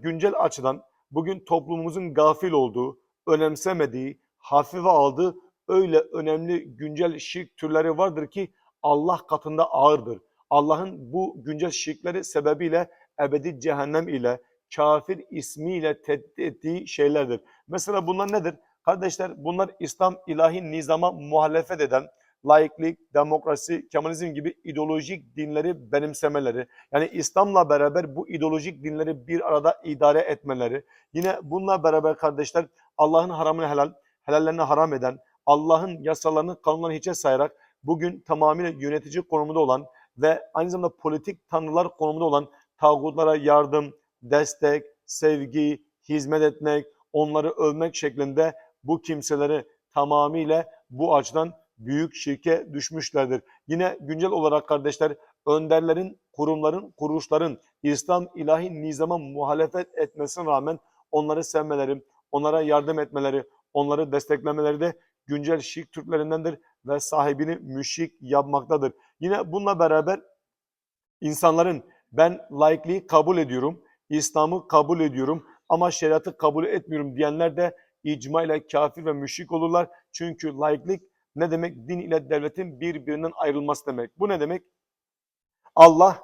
güncel açıdan bugün toplumumuzun gafil olduğu, önemsemediği, hafife aldığı öyle önemli güncel şirk türleri vardır ki Allah katında ağırdır. Allah'ın bu güncel şirkleri sebebiyle ebedi cehennem ile kafir ismiyle tehdit ettiği şeylerdir. Mesela bunlar nedir? Kardeşler bunlar İslam ilahi nizama muhalefet eden laiklik, demokrasi, Kemalizm gibi ideolojik dinleri benimsemeleri, yani İslam'la beraber bu ideolojik dinleri bir arada idare etmeleri, yine bununla beraber kardeşler Allah'ın haramını helal, helallerini haram eden, Allah'ın yasalarını, kanunlarını hiçe sayarak bugün tamamıyla yönetici konumunda olan ve aynı zamanda politik tanrılar konumunda olan tağutlara yardım, destek, sevgi, hizmet etmek, onları övmek şeklinde bu kimseleri tamamıyla bu açıdan büyük şirke düşmüşlerdir. Yine güncel olarak kardeşler önderlerin, kurumların, kuruluşların İslam ilahi nizama muhalefet etmesine rağmen onları sevmeleri, onlara yardım etmeleri, onları desteklemeleri de güncel şirk Türklerindendir ve sahibini müşrik yapmaktadır. Yine bununla beraber insanların ben laikliği kabul ediyorum, İslam'ı kabul ediyorum ama şeriatı kabul etmiyorum diyenler de icma ile kafir ve müşrik olurlar. Çünkü laiklik ne demek? Din ile devletin birbirinden ayrılması demek. Bu ne demek? Allah,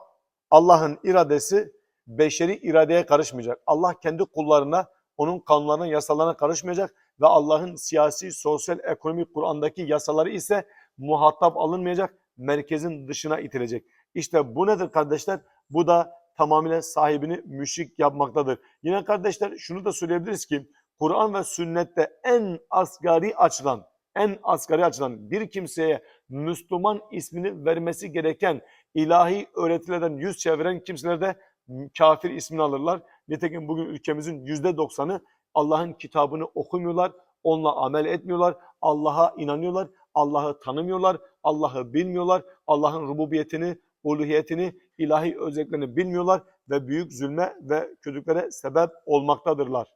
Allah'ın iradesi beşeri iradeye karışmayacak. Allah kendi kullarına, onun kanunlarına, yasalarına karışmayacak ve Allah'ın siyasi, sosyal, ekonomik Kur'an'daki yasaları ise muhatap alınmayacak, merkezin dışına itilecek. İşte bu nedir kardeşler? Bu da tamamıyla sahibini müşrik yapmaktadır. Yine kardeşler şunu da söyleyebiliriz ki Kur'an ve sünnette en asgari açılan, en asgari açıdan bir kimseye Müslüman ismini vermesi gereken ilahi öğretilerden yüz çeviren kimseler de kafir ismini alırlar. Nitekim bugün ülkemizin yüzde doksanı Allah'ın kitabını okumuyorlar, onunla amel etmiyorlar, Allah'a inanıyorlar, Allah'ı tanımıyorlar, Allah'ı bilmiyorlar, Allah'ın rububiyetini, uluhiyetini, ilahi özelliklerini bilmiyorlar ve büyük zulme ve kötülüklere sebep olmaktadırlar.